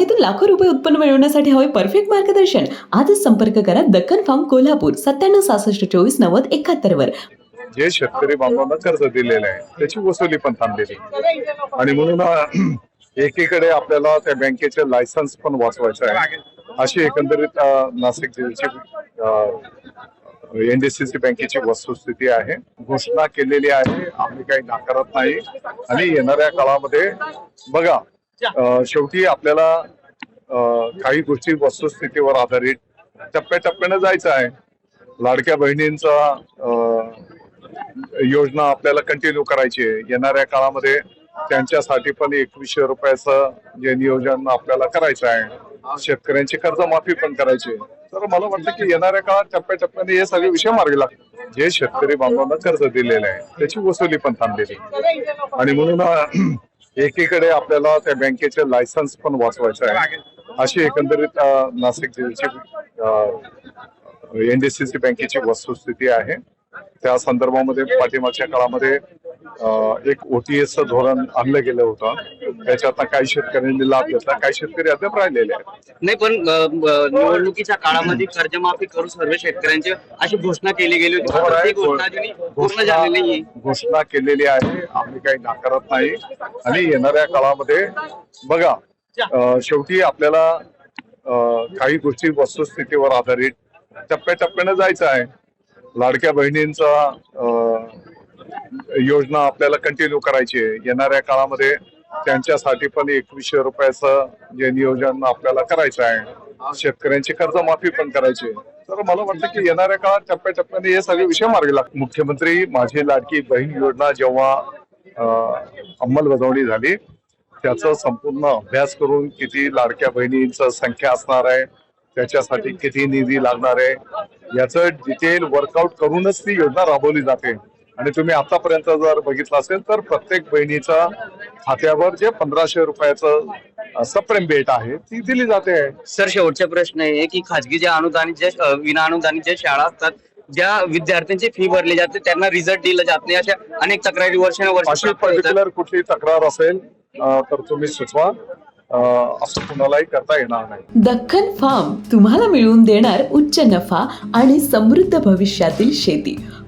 बागेतून लाखो रुपये उत्पन्न मिळवण्यासाठी हवे परफेक्ट मार्गदर्शन. आजच संपर्क करा दक्कन फार्म कोल्हापूर सत्त्याण्णव सहासष्ट चोवीस नव्वद एकाहत्तर वर. जे शेतकरी बांधवांना कर्ज दिलेलं आहे त्याची वसुली पण थांबलेली. आणि म्हणून एकीकडे आपल्याला त्या बँकेचे लायसन्स पण वाचवायचं आहे. अशी एकंदरीत नाशिक जिल्ह्याची एनडीसीसी बँकेची वस्तुस्थिती आहे. घोषणा केलेली आहे. आम्ही काही नाकारत नाही. आणि येणाऱ्या काळामध्ये बघा शेवटी आपल्याला काही गोष्टी वस्तुस्थितीवर आधारित टप्प्याटप्प्याने जायचं आहे. लाडक्या बहिणींचा योजना आपल्याला कंटिन्यू करायची आहे. येणाऱ्या काळामध्ये त्यांच्यासाठी पण एकवीसशे रुपयाचं जे नियोजन आपल्याला करायचं आहे. शेतकऱ्यांची कर्जमाफी पण करायची तर मला वाटतं की येणाऱ्या काळात टप्प्याटप्प्याने हे सगळे विषय मार्गी लागतात जे शेतकरी बांधवांना कर्ज दिलेलं आहे त्याची वसुली पण थांबलेली आणि म्हणून एकीकडे आपल्याला त्या बँकेचे लायसन्स पण वाचवायचं आहे. अशी एकंदरीत नाशिक जिल्ह्याची एनडीसीसी बँकेची वस्तुस्थिती आहे. त्या संदर्भामध्ये पाठीमागच्या काळामध्ये एक ओटीएस धोरण आणलं गेलं होतं. त्याच्यात काही शेतकऱ्यांनी लाभ घेतला काही शेतकरी अद्याप राहिलेले आहेत. नाही पण अ, निवडणुकीच्या काळामध्ये कर्जमाफी करू सर्व शेतकऱ्यांची अशी घोषणा केली गेली होती. बरोबर आहे. ती घोषणा अजूनही पूर्ण झालेली घोषणा केलेली आहे आम्ही काही नाकारत नाही. आणि येणाऱ्या काळामध्ये बघा अं, शेवटी आपल्याला अं, काही गोष्टी वस्तुस्थितीवर आधारित टप्प्याटप्प्याने जायचं आहे. लाडक्या बहिणींचा अं, योजना आपल्याला कंटिन्यू करायची आहे. येणाऱ्या काळामध्ये त्यांच्यासाठी पण एकवीसशे रुपयाचं जे नियोजन आपल्याला करायचं आहे शेतकऱ्यांची कर्जमाफी पण करायची आहे. तर मला वाटतं की येणाऱ्या काळात टप्प्याटप्प्याने हे सगळे विषय मार्गी लागतात मुख्यमंत्री माझी लाडकी बहीण योजना जेव्हा अंमलबजावणी झाली त्याचा संपूर्ण अभ्यास करून किती लाडक्या बहिणींचं संख्या असणार आहे त्याच्यासाठी किती निधी लागणार आहे याचं डिटेल वर्कआउट करूनच ती योजना राबवली जाते. आणि तुम्ही आतापर्यंत जर बघितलं असेल तर प्रत्येक बहिणीचा खात्यावर जे पंधराशे रुपयाचं सप्रेम भेट आहे ती दिली जाते. सर शेवटचा प्रश्न आहे की खाजगी ज्या अनुदानित ज्या अ, विना अनुदानित ज्या शाळा असतात ज्या विद्यार्थ्यांची फी भरली जाते त्यांना रिझल्ट दिला जात नाही. अशा अनेक तक्रारी वर्षानुवर्ष अशी. पर्टिक्युलर कुठली तक्रार असेल अं, तर तुम्ही सुचवा. असं कुणालाही करता येणार नाही. दक्कन फार्म तुम्हाला मिळवून देणार उच्च नफा आणि समृद्ध भविष्यातील शेती.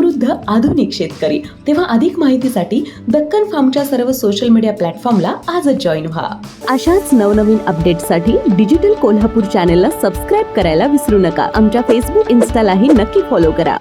समृद्ध आधुनिक शेतकरी. तेव्हा अधिक माहितीसाठी दक्कन फार्मच्या सर्व सोशल मीडिया प्लॅटफॉर्मला आजच जॉईन व्हा. अशाच नवनवीन अपडेटसाठी डिजिटल कोल्हापूर चॅनेलला सबस्क्राईब करायला विसरू नका. आमच्या फेसबुक इन्स्टालाही नक्की फॉलो करा.